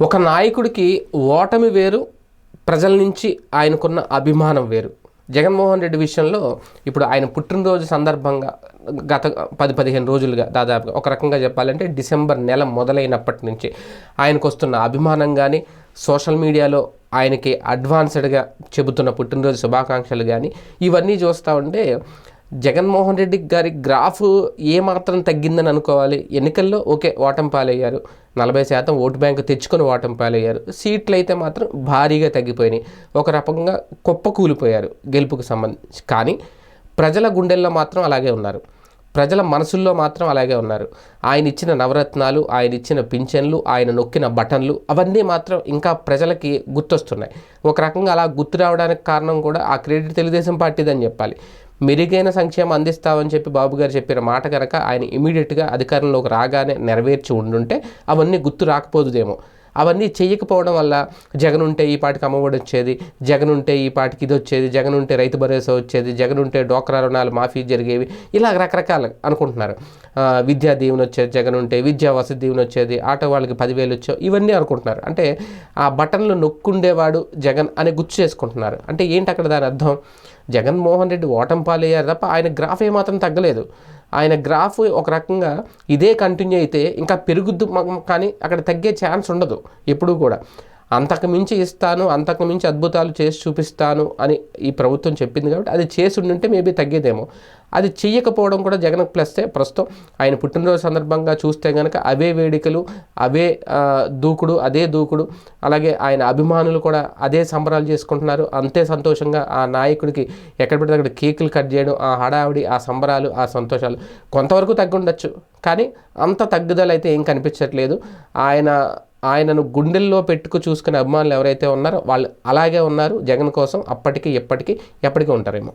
ఒక నాయకుడికి ఓటమి వేరు ప్రజల నుంచి ఆయనకున్న అభిమానం వేరు. జగన్మోహన్ రెడ్డి విషయంలో ఇప్పుడు ఆయన పుట్టినరోజు సందర్భంగా గత పది పదిహేను రోజులుగా దాదాపుగా ఒక రకంగా చెప్పాలంటే డిసెంబర్ నెల మొదలైనప్పటి నుంచి ఆయనకు వస్తున్న అభిమానం కానీ సోషల్ మీడియాలో ఆయనకి అడ్వాన్స్డ్గా చెబుతున్న పుట్టినరోజు శుభాకాంక్షలు కానీ ఇవన్నీ చూస్తూ ఉంటే జగన్మోహన్ రెడ్డి గారి గ్రాఫ్ ఏమాత్రం తగ్గిందని అనుకోవాలి. ఎన్నికల్లో ఓకే ఓటమి పాలయ్యారు. నలభై శాతం ఓటు బ్యాంకు తెచ్చుకొని ఓటమి పాలయ్యారు. సీట్లు అయితే మాత్రం భారీగా తగ్గిపోయినాయి. ఒక రకంగా కుప్ప కూలిపోయారు గెలుపుకు సంబంధించి కానీ ప్రజల గుండెల్లో మాత్రం అలాగే ఉన్నారు. ప్రజల మనసుల్లో మాత్రం అలాగే ఉన్నారు. ఆయన ఇచ్చిన నవరత్నాలు ఆయన ఇచ్చిన పింఛన్లు ఆయన నొక్కిన బటన్లు అవన్నీ మాత్రం ఇంకా ప్రజలకి గుర్తొస్తున్నాయి. ఒక రకంగా అలా గుర్తు రావడానికి కారణం కూడా ఆ క్రెడిట్ తెలుగుదేశం పార్టీదని చెప్పాలి. మెరుగైన సంక్షేమం అందిస్తామని చెప్పి బాబు గారు చెప్పిన మాట కనుక ఆయన ఇమీడియట్గా అధికారంలోకి రాగానే నెరవేర్చి ఉండుంటే అవన్నీ గుర్తు రాకపోదుదేమో. అవన్నీ చేయకపోవడం వల్ల జగన్ ఉంటే ఈ పాటికి అమ్మఒడి వచ్చేది జగన్ ఉంటే ఈ పాటికి ఇది వచ్చేది జగన్ ఉంటే రైతు భరోసా వచ్చేది జగన్ ఉంటే డోక్రా రుణాలు మాఫీ జరిగేవి ఇలా రకరకాల అనుకుంటున్నారు. విద్యా దీవెన వచ్చేది జగన్ ఉంటే విద్యా వసతి దీవెన వచ్చేది ఆటో వాళ్ళకి పదివేలు వచ్చావు ఇవన్నీ అనుకుంటున్నారు. అంటే ఆ బటన్లు నొక్కుండేవాడు జగన్ అని గుర్తు చేసుకుంటున్నారు. అంటే ఏంటి అక్కడ దాని అర్థం? జగన్మోహన్ రెడ్డి ఓటం పాలయ్యారు తప్ప ఆయన గ్రాఫ్ ఏమాత్రం తగ్గలేదు. ఆయన గ్రాఫ్ ఒక రకంగా ఇదే కంటిన్యూ అయితే ఇంకా పెరుగుద్దు కానీ అక్కడ తగ్గే ఛాన్స్ ఉండదు ఎప్పుడూ కూడా. అంతకు మించి ఇస్తాను అంతకు మించి అద్భుతాలు చేసి చూపిస్తాను అని ఈ ప్రభుత్వం చెప్పింది కాబట్టి అది చేసి ఉండుంటే మేబీ తగ్గేదేమో. అది చెయ్యకపోవడం కూడా జగన్ ప్లస్తే ప్రస్తుతం. ఆయన పుట్టినరోజు సందర్భంగా చూస్తే కనుక అవే వేడుకలు అవే దూకుడు అదే దూకుడు అలాగే ఆయన అభిమానులు కూడా అదే సంబరాలు చేసుకుంటున్నారు. అంతే సంతోషంగా ఆ నాయకుడికి ఎక్కడ పడితే అక్కడ కేకులు కట్ చేయడం ఆ హడావిడి ఆ సంబరాలు ఆ సంతోషాలు కొంతవరకు తగ్గుండొచ్చు. కానీ అంత తగ్గుదల అయితే ఏం కనిపించట్లేదు. ఆయన ఆయనను గుండెల్లో పెట్టుకు చూసుకునే అభిమానులు ఎవరైతే ఉన్నారో వాళ్ళు అలాగే ఉన్నారు జగన్ కోసం అప్పటికి ఎప్పటికీ ఎప్పటికీ ఉంటారేమో.